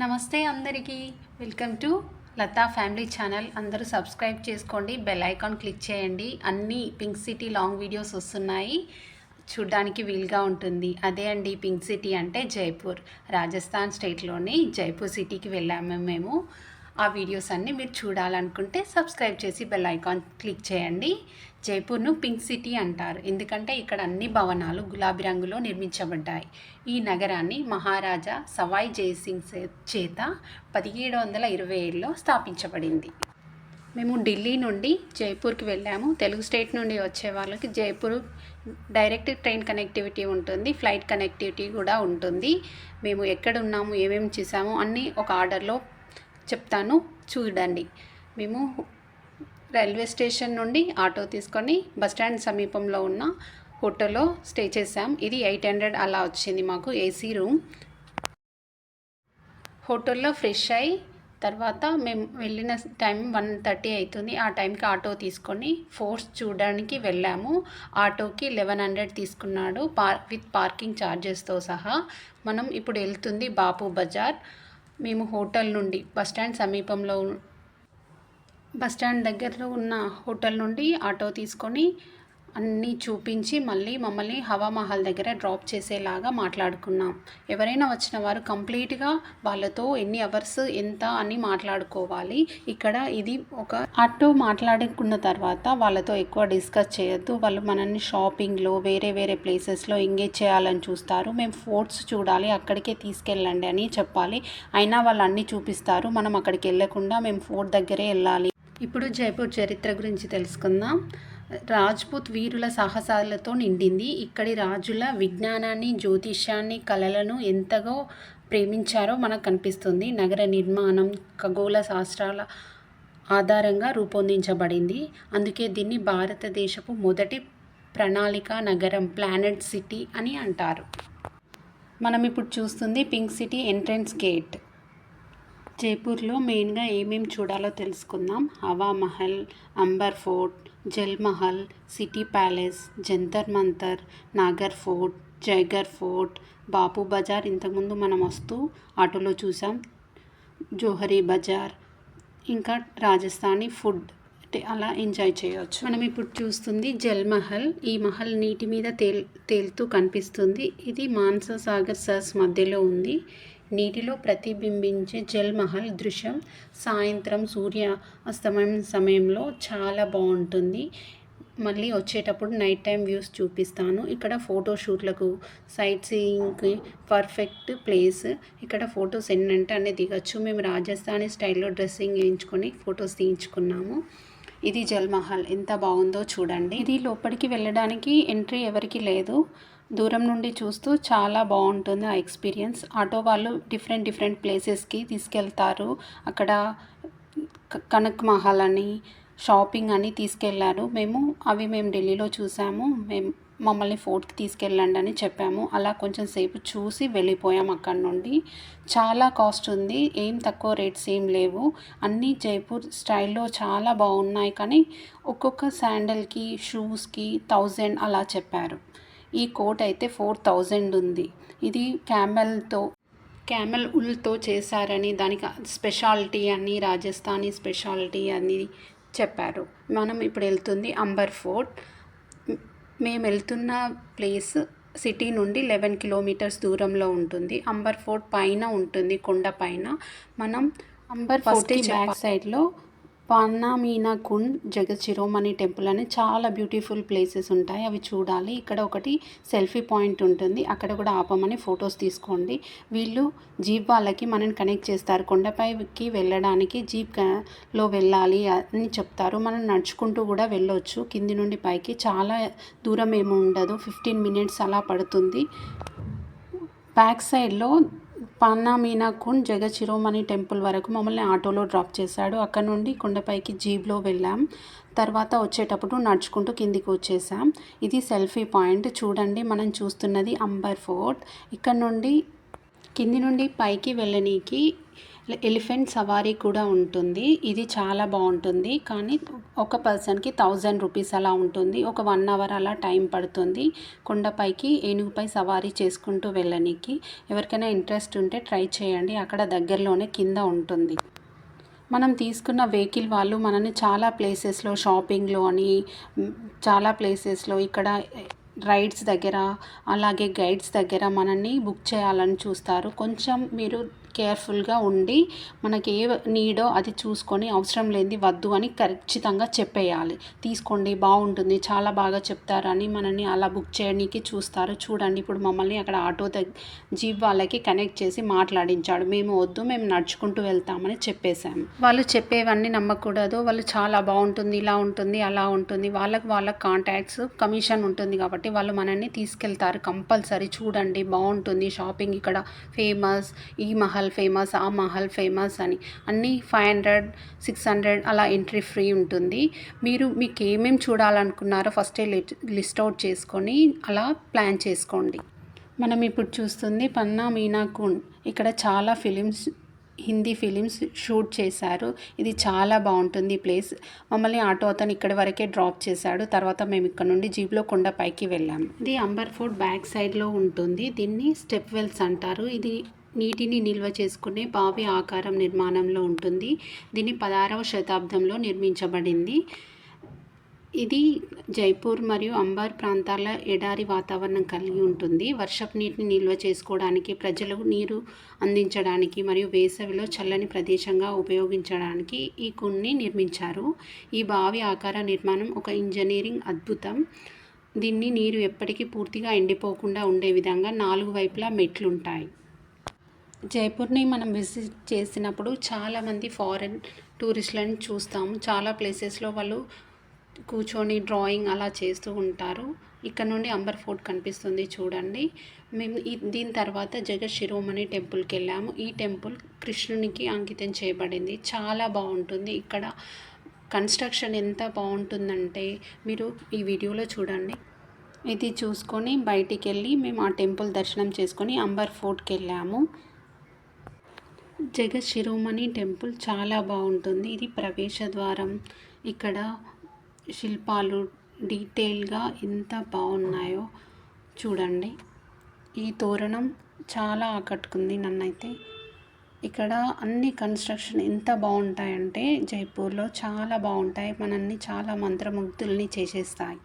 నమస్తే అందరికీ. Welcome to Lata family channel అందరూ సబ్స్క్రైబ్ చేసుకోండి బెల్ ఐకాన్ క్లిక్ చేయండి. అన్ని పింక్ సిటీ లాంగ్ వీడియోస్ వస్తున్నాయి. చూడ్డానికి వీలుగా ఉంటుంది. అదే అండి పింక్ సిటీ అంటే జైపూర్. రాజస్థాన్ స్టేట్లోని జైపూర్ సిటీకి వెళ్ళాము మేము. ఆ వీడియోస్ అన్నీ మీరు చూడాలనుకుంటే సబ్స్క్రైబ్ చేసి బెల్ ఐకాన్ క్లిక్ చేయండి. జైపూర్ను పింక్ సిటీ అంటారు. ఎందుకంటే ఇక్కడ అన్ని భవనాలు గులాబీ రంగులో నిర్మించబడ్డాయి. ఈ నగరాన్ని మహారాజా సవాయ్ జయసింగ్ చే- చేత పదిహేడు వందల ఇరవై ఏడులో స్థాపించబడింది. మేము ఢిల్లీ నుండి జైపూర్కి వెళ్ళాము. తెలుగు స్టేట్ నుండి వచ్చే వాళ్ళకి జైపూర్ డైరెక్ట్ ట్రైన్ కనెక్టివిటీ ఉంటుంది. ఫ్లైట్ కనెక్టివిటీ కూడా ఉంటుంది. మేము ఎక్కడ ఉన్నాము ఏమేమి చేసాము అన్నీ ఒక ఆర్డర్లో చెప్తాను. చూడండి. మేము రైల్వే స్టేషన్ నుండి ఆటో తీసుకొని బస్ స్టాండ్ సమీపంలో ఉన్న హోటల్లో స్టే చేసాం ఇది ఎయిట్ హండ్రెడ్ అలా వచ్చింది మాకు ఏసీ రూమ్. హోటల్లో ఫ్రెష్ అయ్యి తర్వాత మేము వెళ్ళిన టైం వన్ థర్టీ అవుతుంది. ఆ టైంకి ఆటో తీసుకొని ఫోర్స్ చూడడానికి వెళ్ళాము. ఆటోకి లెవెన్ హండ్రెడ్ తీసుకున్నాడు. పార్ విత్ పార్కింగ్ ఛార్జెస్తో సహా. మనం ఇప్పుడు వెళ్తుంది బాపు బజార్. మేము హోటల్ నుండి బస్ స్టాండ్ సమీపంలో బస్టాండ్ బస్ స్టాండ్ దగ్గరలో ఉన్న హోటల్ నుండి ఆటో తీసుకొని అన్నీ చూపించి మళ్ళీ మమ్మల్ని హవామహల్ దగ్గర డ్రాప్ చేసేలాగా మాట్లాడుకున్నాం. ఎవరైనా వచ్చిన వారు కంప్లీట్గా వాళ్ళతో ఎన్ని అవర్స్ ఎంత అని మాట్లాడుకోవాలి. ఇక్కడ ఇది ఒక ఆటో మాట్లాడుకున్న తర్వాత వాళ్ళతో ఎక్కువ డిస్కస్ చేయొద్దు. వాళ్ళు మనల్ని షాపింగ్లో వేరే వేరే ప్లేసెస్లో ఎంగేజ్ చేయాలని చూస్తారు. మేము ఫోర్ట్స్ చూడాలి అక్కడికే తీసుకెళ్ళండి అని చెప్పాలి. అయినా వాళ్ళు అన్నీ చూపిస్తారు. మనం అక్కడికి వెళ్ళకుండా మేము ఫోర్ట్ దగ్గరే వెళ్ళాలి. ఇప్పుడు జైపూర్ చరిత్ర గురించి తెలుసుకుందాం. రాజ్పూత్ వీరుల సాహసాలతో నిండింది. ఇక్కడి రాజుల విజ్ఞానాన్ని జ్యోతిష్యాన్ని కళలను ఎంతగా ప్రేమించారో మనకు కనిపిస్తుంది. నగర నిర్మాణం ఖగోళ శాస్త్రాల ఆధారంగా రూపొందించబడింది. అందుకే దీన్ని భారతదేశపు మొదటి ప్రణాళిక నగరం ప్లానెట్ సిటీ అని అంటారు. మనం ఇప్పుడు చూస్తుంది పింక్ సిటీ ఎంట్రన్స్ గేట్. జైపూర్లో మెయిన్గా ఏమేమి చూడాలో తెలుసుకుందాం. Hawa Mahal Amber fort Jal Mahal city palace Jantar Mantar Nagar fort Jaigarh fort Bapu Bazaar ఇంతకుముందు మనం వస్తూ ఆటోలో చూసాం. జోహరీ బజార్ ఇంకా రాజస్థానీ ఫుడ్ అలా ఎంజాయ్ చేయవచ్చు మనం ఇప్పుడు చూస్తుంది జల్ మహల్ ఈ మహల్ నీటి మీద తేల్ తేలుతూ కనిపిస్తుంది. ఇది మాన్సా సాగర్ సర్స్ మధ్యలో ఉంది. నీటిలో ప్రతిబింబించే జల్మహల్ దృశ్యం. సాయంత్రం సూర్య అస్తమయం సమయంలో చాలా బాగుంటుంది. మళ్ళీ వచ్చేటప్పుడు నైట్ టైం వ్యూస్ చూపిస్తాను. ఇక్కడ ఫోటో షూట్లకు సైట్ సీయింగ్కి పర్ఫెక్ట్ ప్లేస్ ఇక్కడ ఫొటోస్ ఎన్నంటే అన్నీ దిగచ్చు. మేము రాజస్థానీ స్టైల్లో డ్రెస్సింగ్ వేయించుకొని ఫొటోస్ తీయించుకున్నాము. ఇది జల్మహల్. ఎంత బాగుందో చూడండి. ఇది లోపలికి వెళ్ళడానికి ఎంట్రీ ఎవరికి లేదు. దూరం నుండి చూస్తూ చాలా బాగుంటుంది ఆ ఎక్స్పీరియన్స్. ఆటో వాళ్ళు డిఫరెంట్ డిఫరెంట్ ప్లేసెస్కి తీసుకెళ్తారు. అక్కడ కనక్ మహల్ అని షాపింగ్ అని తీసుకెళ్ళారు. మేము అవి మేము ఢిల్లీలో చూసాము. మేము మమ్మల్ని ఫోర్ట్కి తీసుకెళ్ళండి అని చెప్పాము. అలా కొంచెం సేపు చూసి వెళ్ళిపోయాం అక్కడ నుండి. చాలా కాస్ట్ ఉంది. ఏం తక్కువ రేట్స్ ఏం లేవు. అన్నీ జైపూర్ స్టైల్లో చాలా బాగున్నాయి. కానీ ఒక్కొక్క శాండల్కి షూస్కి థౌజండ్ అలా చెప్పారు. ఈ కోట్ అయితే ఫోర్ థౌజండ్ ఉంది. ఇది క్యామెల్తో క్యామెల్ ఉల్తో చేశారని దానికి స్పెషాలిటీ అని రాజస్థానీ స్పెషాలిటీ అని చెప్పారు. మనం ఇప్పుడు వెళ్తుంది అంబర్ ఫోర్ట్. మేము వెళ్తున్న ప్లేస్ సిటీ నుండి లెవెన్ కిలోమీటర్స్ దూరంలో ఉంటుంది. అంబర్ ఫోర్ట్ పైన ఉంటుంది కొండ పైన. మనం అంబర్ ఫోర్ట్ బ్యాక్ సైడ్లో పాన్నామీనా కుండ్ జగచిరోమణి టెంపుల్ అని చాలా బ్యూటిఫుల్ ప్లేసెస్ ఉంటాయి. అవి చూడాలి. ఇక్కడ ఒకటి సెల్ఫీ పాయింట్ ఉంటుంది. అక్కడ కూడా ఆపమని ఫొటోస్ తీసుకోండి. వీళ్ళు జీప్ వాళ్ళకి మనని కనెక్ట్ చేస్తారు. కొండపైకి వెళ్ళడానికి జీప్లో వెళ్ళాలి అని చెప్తారు. మనం నడుచుకుంటూ కూడా వెళ్ళొచ్చు. కింది నుండి పైకి చాలా దూరం ఏమి ఉండదు. ఫిఫ్టీన్ మినిట్స్ అలా పడుతుంది. బ్యాక్ సైడ్లో పాన్నా మీనాకుండ్ జగ చిరోమణి టెంపుల్ వరకు మమ్మల్ని ఆటోలో డ్రాప్ చేశాడు. అక్కడ నుండి కొండపైకి జీప్లో వెళ్ళాం. తర్వాత వచ్చేటప్పుడు నడుచుకుంటూ కిందికి వచ్చేసాం. ఇది సెల్ఫీ పాయింట్. చూడండి మనం చూస్తున్నది అంబర్ ఫోర్ట్. ఇక్కడ నుండి కింది నుండి పైకి వెళ్ళనీకి ఎలిఫెంట్ సవారీ కూడా ఉంటుంది. ఇది చాలా బాగుంటుంది. కానీ ఒక పర్సన్కి థౌజండ్ రూపీస్ అలా ఉంటుంది. ఒక వన్ అవర్ అలా టైం పడుతుంది. కొండపైకి ఏనుగుపై సవారీ చేసుకుంటూ వెళ్ళనీకి. ఎవరికైనా ఇంట్రెస్ట్ ఉంటే ట్రై చేయండి. అక్కడ దగ్గరలోనే కింద ఉంటుంది. మనం తీసుకున్న వెహికల్ వాళ్ళు మనని చాలా ప్లేసెస్లో షాపింగ్లో అని చాలా ప్లేసెస్లో ఇక్కడ రైడ్స్ దగ్గర అలాగే గైడ్స్ దగ్గర మనల్ని బుక్ చేయాలని చూస్తారు. కొంచెం మీరు కేర్ఫుల్గా ఉండి మనకి ఏ నీడో అది చూసుకొని అవసరం లేనిది వద్దు అని ఖచ్చితంగా చెప్పేయాలి. తీసుకోండి బాగుంటుంది చాలా బాగా చెప్తారని మనల్ని అలా బుక్ చేయడానికి చూస్తారు. చూడండి ఇప్పుడు మమ్మల్ని అక్కడ ఆటో దగ్గర జీప్ వాళ్ళకి కనెక్ట్ చేసి మాట్లాడించాడు. మేము వద్దు మేము నడుచుకుంటూ వెళ్తామని చెప్పేశాము వాళ్ళు చెప్పేవన్నీ నమ్మకూడదు. వాళ్ళు చాలా బాగుంటుంది ఇలా ఉంటుంది అలా ఉంటుంది. వాళ్ళకి వాళ్ళ కాంటాక్ట్స్ కమిషన్ ఉంటుంది కాబట్టి కాబట్టి వాళ్ళు మనల్ని తీసుకెళ్తారు కంపల్సరీ. చూడండి బాగుంటుంది. షాపింగ్ ఇక్కడ ఫేమస్ ఈ మహల్ ఫేమస్ ఆ మహల్ ఫేమస్ అని. అన్నీ ఫైవ్ హండ్రెడ్ సిక్స్ హండ్రెడ్ అలా ఎంట్రీ ఫ్రీ ఉంటుంది. మీరు మీకు ఏమేమి చూడాలనుకున్నారో ఫస్టే లిస్ట్ అవుట్ చేసుకొని అలా ప్లాన్ చేసుకోండి. మనం ఇప్పుడు చూస్తుంది పన్నా మీనా కుండ్ ఇక్కడ చాలా ఫిలిమ్స్ హిందీ ఫిలిమ్స్ షూట్ చేశారు. ఇది చాలా బాగుంటుంది ఈ ప్లేస్. మమ్మల్ని ఆటో అతను ఇక్కడి వరకే డ్రాప్ చేశాడు. తర్వాత మేము ఇక్కడ నుండి జీప్లో కొండ పైకి వెళ్ళాము ఇది అంబర్ ఫోర్ట్ బ్యాక్ సైడ్లో ఉంటుంది. దీన్ని స్టెప్ వెల్స్ అంటారు. ఇది నీటిని నిల్వ చేసుకునే బావి ఆకారం నిర్మాణంలో ఉంటుంది. దీన్ని పదహారవ శతాబ్దంలో నిర్మించబడింది. ఇది జైపూర్ మరియు అంబార్ ప్రాంతాల ఎడారి వాతావరణం కలిగి ఉంటుంది. వర్షపు నీటిని నిల్వ చేసుకోవడానికి ప్రజలకు నీరు అందించడానికి మరియు వేసవిలో చల్లని ప్రదేశంగా ఉపయోగించడానికి ఈ కొన్ని నిర్మించారు. ఈ బావి ఆకార నిర్మాణం ఒక ఇంజనీరింగ్ అద్భుతం. దీన్ని నీరు ఎప్పటికీ పూర్తిగా ఎండిపోకుండా ఉండే విధంగా నాలుగు వైపులా మెట్లుంటాయి. జైపూర్ని మనం విజిట్ చేసినప్పుడు చాలామంది ఫారెన్ టూరిస్టులను చూస్తాము. చాలా ప్లేసెస్లో వాళ్ళు కూర్చొని డ్రాయింగ్ అలా చేస్తూ ఉంటారు. ఇక్కడ నుండి అంబర్ ఫోర్ట్ కనిపిస్తుంది చూడండి. మేము దీని తర్వాత జగత్ శిరోమణి టెంపుల్కి వెళ్ళాము. ఈ టెంపుల్ కృష్ణునికి అంకితం చేయబడింది. చాలా బాగుంటుంది. ఇక్కడ కన్స్ట్రక్షన్ ఎంత బాగుంటుందంటే మీరు ఈ వీడియోలో చూడండి. ఇది చూసుకొని బయటికి వెళ్ళి మేము ఆ టెంపుల్ దర్శనం చేసుకొని అంబర్ ఫోర్ట్కి వెళ్ళాము. జగత్ శిరోమణి టెంపుల్ చాలా బాగుంటుంది. ఇది ప్రవేశ ద్వారం. ఇక్కడ శిల్పాలు డీటెయిల్గా ఎంత బాగున్నాయో చూడండి. ఈ తోరణం చాలా ఆకట్టుకుంది నన్నైతే. ఇక్కడ అన్ని కన్స్ట్రక్షన్ ఎంత బాగుంటాయంటే జైపూర్లో చాలా బాగుంటాయి. మనల్ని చాలా మంత్రముగ్ధుల్ని చేసేస్తాయి.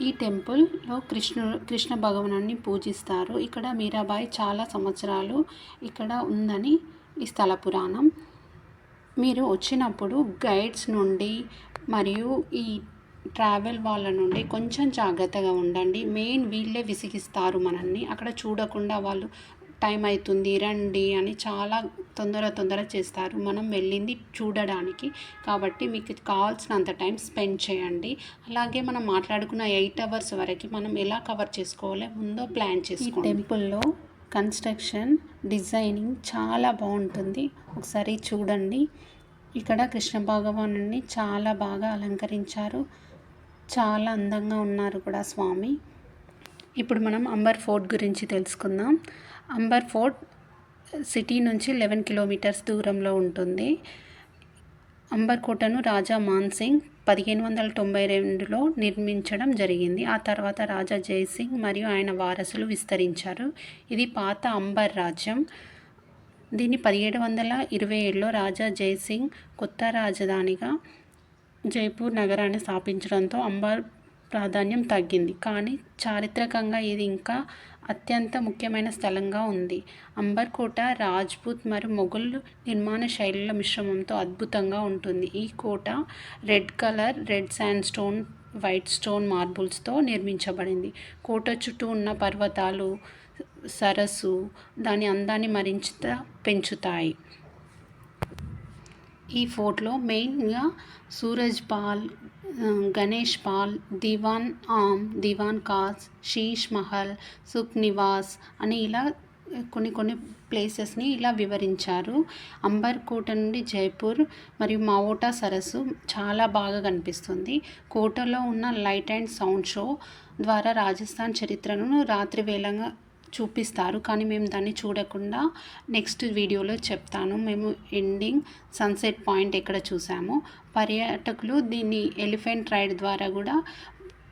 ఈ టెంపుల్లో కృష్ణుడు కృష్ణ భగవానాన్ని పూజిస్తారు. ఇక్కడ మీరాబాయి చాలా సంవత్సరాలు ఇక్కడ ఉందని ఈ స్థల పురాణం. మీరు వచ్చినప్పుడు గైడ్స్ నుండి మరియు ఈ ట్రావెల్ వాళ్ళ నుండి కొంచెం జాగ్రత్తగా ఉండండి. మెయిన్ వీళ్ళే విసిగిస్తారు మనల్ని. అక్కడ చూడకుండా వాళ్ళు టైం అవుతుంది రండి అని చాలా తొందర తొందర చేస్తారు. మనం వెళ్ళింది చూడడానికి. కాబట్టి మీకు కావాల్సినంత టైం స్పెండ్ చేయండి. అలాగే మనం మాట్లాడుకున్న ఎయిట్ అవర్స్ వరకు మనం ఎలా కవర్ చేసుకోవాలో ముందో ప్లాన్ చేసుకోండి. టెంపుల్లో కన్స్ట్రక్షన్ డిజైనింగ్ చాలా బాగుంటుంది. ఒకసారి చూడండి. ఇక్కడ కృష్ణ భగవానుని చాలా బాగా అలంకరించారు. చాలా అందంగా ఉన్నారు కూడా స్వామి. ఇప్పుడు మనం అంబర్ ఫోర్ట్ గురించి తెలుసుకుందాం. అంబర్ ఫోర్ట్ సిటీ నుంచి లెవెన్ కిలోమీటర్స్ దూరంలో ఉంటుంది. అంబర్ కోటను రాజా మాన్సింగ్ పదిహేను వందల తొంభై రెండులో నిర్మించడం జరిగింది. ఆ తర్వాత రాజా జయసింగ్ మరియు ఆయన వారసులు విస్తరించారు. ఇది పాత అంబర్ రాజ్యం. దీన్ని పదిహేడు వందల ఇరవై ఏడులో రాజా జయసింగ్ కొత్త రాజధానిగా జైపూర్ నగరాన్ని స్థాపించడంతో అంబర్ ప్రాధాన్యం తగ్గింది. కానీ చారిత్రకంగా ఇది ఇంకా అత్యంత ముఖ్యమైన స్థలంగా ఉంది. అంబర్ కోట రాజ్పూత్ మరియు మొఘల్ నిర్మాణ శైలుల మిశ్రమంతో అద్భుతంగా ఉంటుంది. ఈ కోట red colour red sandstone white stone మార్బుల్స్తో నిర్మించబడింది. కోట చుట్టూ ఉన్న పర్వతాలు సరస్సు దాని అందాన్ని మరింత పెంచుతాయి. ఈ ఫోర్ట్లో మెయిన్గా సూరజ్ పాల్ గణేష్ పాల్ దివాన్ ఆమ్ దివాన్ కాస్ శీష్ మహల్ సుఖ్ నివాస్ అని ఇలా కొన్ని కొన్ని ప్లేసెస్ని ఇలా వివరించారు. అంబర్ కోట నుండి జైపూర్ మరియు మావోటా సరస్సు చాలా బాగా కనిపిస్తుంది. కోటలో ఉన్న లైట్ అండ్ సౌండ్ షో ద్వారా రాజస్థాన్ చరిత్రను రాత్రి వేళంగా చూపిస్తారు కానీ మేము దాన్ని చూడకుండా నెక్స్ట్ వీడియోలో చెప్తాను. మేము ఎండింగ్ సన్సెట్ పాయింట్ ఎక్కడ చూసాము పర్యాటకులు దీన్ని ఎలిఫెంట్ రైడ్ ద్వారా కూడా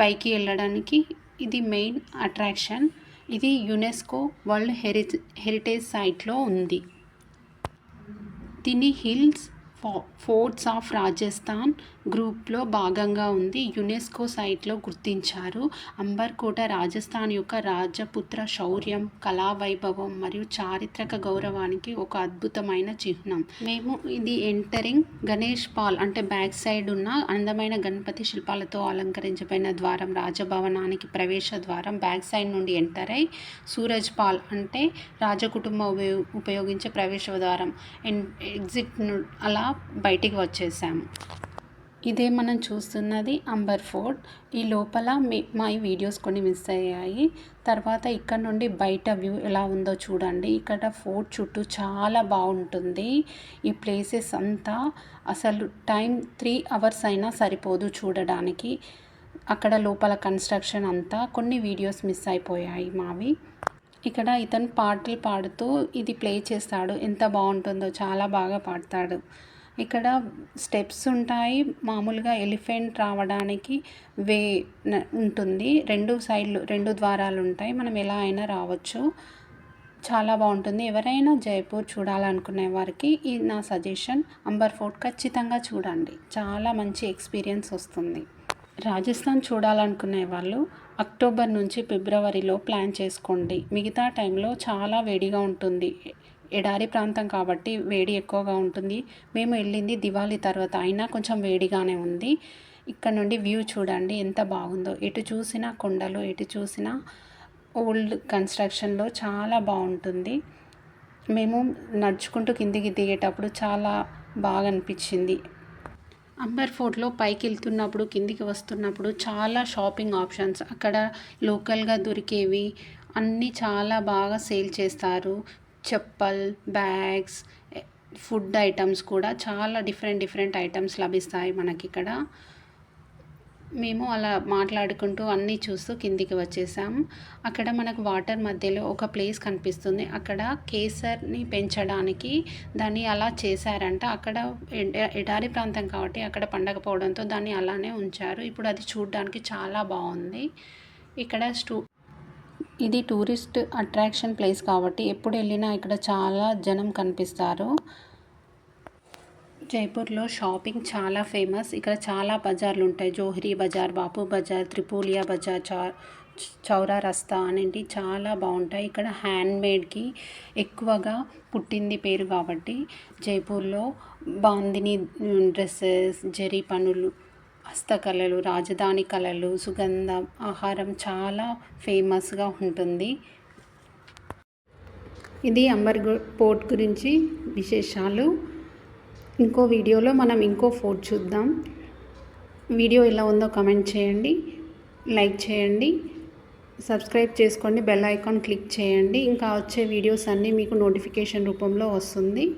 పైకి వెళ్ళడానికి ఇది మెయిన్ అట్రాక్షన్. ఇది యునెస్కో వరల్డ్ హెరి హెరిటేజ్ సైట్లో ఉంది. దీని హిల్స్ ఫో ఫోర్ట్స్ ఆఫ్ రాజస్థాన్ గ్రూప్లో భాగంగా ఉంది. యునెస్కో సైట్లో గుర్తించారు. అంబర్కోట రాజస్థాన్ యొక్క రాజపుత్ర శౌర్యం కళా వైభవం మరియు చారిత్రక గౌరవానికి ఒక అద్భుతమైన చిహ్నం. మేము ఇది ఎంటరింగ్ గణేష్ పాల్ అంటే బ్యాక్ సైడ్ ఉన్న అందమైన గణపతి శిల్పాలతో అలంకరించబడిన ద్వారం రాజభవనానికి ప్రవేశ ద్వారం బ్యాక్ సైడ్ నుండి ఎంటర్ అయి సూరజ్ పాల్ అంటే రాజకుటుంబం ఉపయోగించే ప్రవేశ ద్వారం. ఎన్ ఎగ్జిట్ ను- అలా బయటికి వచ్చేసాము. ఇదే మనం చూస్తున్నది అంబర్ ఫోర్ట్ ఈ లోపల మీ మా ఈ వీడియోస్ కొన్ని మిస్ అయ్యాయి. తర్వాత ఇక్కడ నుండి బయట వ్యూ ఎలా ఉందో చూడండి. ఇక్కడ ఫోర్ట్ చుట్టూ చాలా బాగుంటుంది. ఈ ప్లేసెస్ అంతా అసలు టైం త్రీ అవర్స్ అయినా సరిపోదు చూడడానికి. అక్కడ లోపల కన్స్ట్రక్షన్ అంతా కొన్ని వీడియోస్ మిస్ అయిపోయాయి మావి. ఇక్కడ ఇతను పాటలు పాడుతూ ఇది ప్లే చేస్తాడు. ఎంత బాగుంటుందో చాలా బాగా పాడతాడు. ఇక్కడ స్టెప్స్ ఉంటాయి. మామూలుగా ఎలిఫెంట్ రావడానికి వే ఉంటుంది. రెండు సైడ్లు రెండు ద్వారాలు ఉంటాయి. మనం ఎలా అయినా రావచ్చు. చాలా బాగుంటుంది. ఎవరైనా జైపూర్ చూడాలనుకునే వారికి ఈ నా సజెషన్ అంబర్ ఫోర్ట్ ఖచ్చితంగా చూడండి. చాలా మంచి ఎక్స్పీరియన్స్ వస్తుంది. రాజస్థాన్ చూడాలనుకునే వాళ్ళు అక్టోబర్ నుంచి ఫిబ్రవరిలో ప్లాన్ చేసుకోండి. మిగతా టైంలో చాలా వేడిగా ఉంటుంది. ఎడారి ప్రాంతం కాబట్టి వేడి ఎక్కువగా ఉంటుంది. మేము వెళ్ళింది దివాళీ తర్వాత. అయినా కొంచెం వేడిగానే ఉంది. ఇక్కడ నుండి వ్యూ చూడండి ఎంత బాగుందో. ఎటు చూసినా కొండలు ఎటు చూసినా ఓల్డ్ కన్స్ట్రక్షన్లో చాలా బాగుంటుంది. మేము నడుచుకుంటూ కిందికి దిగేటప్పుడు చాలా బాగా అనిపించింది. అంబర్ ఫోర్ట్లో పైకి వెళ్తున్నప్పుడు కిందికి వస్తున్నప్పుడు చాలా షాపింగ్ ఆప్షన్స్. అక్కడ లోకల్గా దొరికేవి అన్నీ చాలా బాగా సేల్ చేస్తారు. చెప్పల్ బ్యాగ్స్ ఫుడ్ ఐటమ్స్ కూడా చాలా డిఫరెంట్ డిఫరెంట్ ఐటమ్స్ లభిస్తాయి మనకి ఇక్కడ మేము అలా మాట్లాడుకుంటూ అన్నీ చూస్తూ కిందికి వచ్చేసాం. అక్కడ మనకు వాటర్ మధ్యలో ఒక ప్లేస్ కనిపిస్తుంది. అక్కడ కేసర్ని పెంచడానికి దాన్ని అలా చేశారంట. అక్కడ ఎడారి ప్రాంతం కాబట్టి అక్కడ పండకపోవడంతో దాన్ని అలానే ఉంచారు. ఇప్పుడు అది చూడడానికి చాలా బాగుంది. ఇక్కడ స్టూ ఇది టూరిస్ట్ అట్రాక్షన్ ప్లేస్ కాబట్టి ఎప్పుడు వెళ్ళినా ఇక్కడ చాలా జనం కనిపిస్తారు. జైపూర్లో షాపింగ్ చాలా ఫేమస్. ఇక్కడ చాలా బజార్లు ఉంటాయి. జోహ్రీ బజార్ బాపు బజార్ త్రిపోలియా బజార్ చా చౌరా రస్తా అనేవి చాలా బాగుంటాయి. ఇక్కడ హ్యాండ్మేడ్కి ఎక్కువగా పుట్టింది పేరు కాబట్టి జైపూర్లో బాందిని డ్రెస్సెస్ జరీ పనులు హస్తకళలు రాజధాని కళలు సుగంధం ఆహారం చాలా ఫేమస్గా ఉంటుంది. ఇది అంబర్ గు- పోర్ట్ గురించి విశేషాలు. ఇంకో వీడియోలో మనం ఇంకో ఫోర్ట్ చూద్దాం. వీడియో ఎలా ఉందో కమెంట్ చేయండి లైక్ చేయండి సబ్స్క్రైబ్ చేసుకోండి బెల్ ఐకాన్ క్లిక్ చేయండి. ఇంకా వచ్చే వీడియోస్ అన్నీ మీకు నోటిఫికేషన్ రూపంలో వస్తుంది.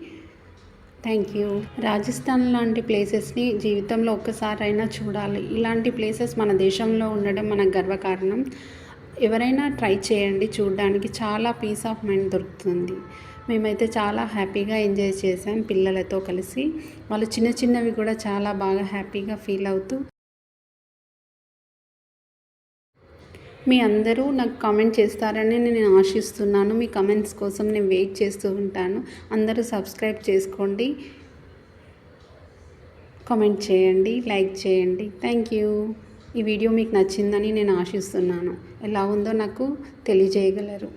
థ్యాంక్ యూ రాజస్థాన్ లాంటి ప్లేసెస్ని జీవితంలో ఒక్కసారైనా చూడాలి. ఇలాంటి ప్లేసెస్ మన దేశంలో ఉండడం మనకు గర్వకారణం. ఎవరైనా ట్రై చేయండి. చూడడానికి చాలా పీస్ ఆఫ్ మైండ్ దొరుకుతుంది. మేమైతే చాలా హ్యాపీగా ఎంజాయ్ చేసాం పిల్లలతో కలిసి. వాళ్ళు చిన్న చిన్నవి కూడా చాలా బాగా హ్యాపీగా ఫీల్ అవుతూ మీ అందరూ నాకు కామెంట్ చేస్తారని నేను ఆశిస్తున్నాను. మీ కమెంట్స్ కోసం నేను వెయిట్ చేస్తూ ఉంటాను. అందరూ సబ్స్క్రైబ్ చేసుకోండి. కామెంట్ చేయండి లైక్ చేయండి. Thank you. ఈ వీడియో మీకు నచ్చిందని నేను ఆశిస్తున్నాను. ఎలా ఉందో నాకు తెలియజేయగలరు.